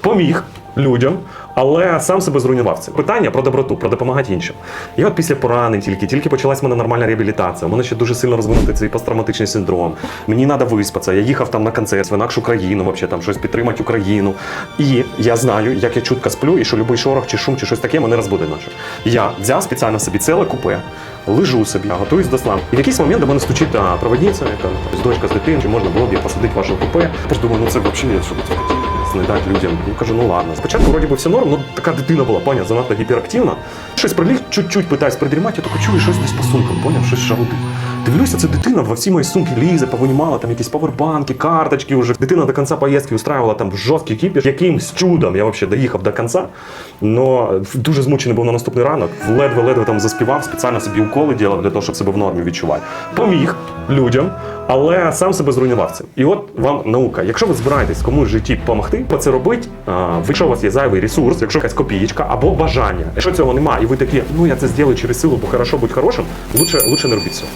поміг людям, але сам себе зруйнував цим. Питання про доброту, про допомагати іншим. І от після поранень тільки, тільки почалась мене нормальна реабілітація. У мене ще дуже сильно розвинутий цей посттравматичний синдром. Мені треба виспатися. Я їхав там на концерт в інакшу країну, вообще там щось підтримати Україну. І я знаю, як я чутко сплю, і що будь-який шорох чи шум, чи щось таке мене розбуде ночі. Я взяв спеціально собі ціле купе. Лежу собі, готуюсь до слам. І в якийсь момент до мене стучить проводниця, яка з дочка з дитиною, чи можна було б її посадити ваше купе. Я думаю, ну це взагалі що таке дати людям. Ну кажу, ну ладно. Спочатку вроді би все норм, ну така дитина була, поня, занадто гіперактивна. Щось приліг, чуть-чуть питаюсь придрімати, я тільки чую щось десь по сумкам, поняв, щось шагудить. Дивлюся, це дитина во всі мої сумки лізе, повинімала там якісь павербанки, карточки вже. Дитина до кінця поїздки устраювала там жорсткий кіпіш. Якимсь чудом я взагалі доїхав до кінця. Но дуже змучений був на наступний ранок. Ледве-ледве там заспівав, спеціально собі уколи робив для того, щоб себе в нормі відчувати. Поміг людям, але сам себе зруйнував цим. І от вам наука. Якщо ви збираєтесь комусь в житті допомогти, то це робить, якщо у вас є зайвий ресурс, якщо якась копієчка або бажання. Якщо цього немає, і ви такі, ну я це зроблю через силу, бо хорошо бути хорошим, лучше, лучше не робіть цього.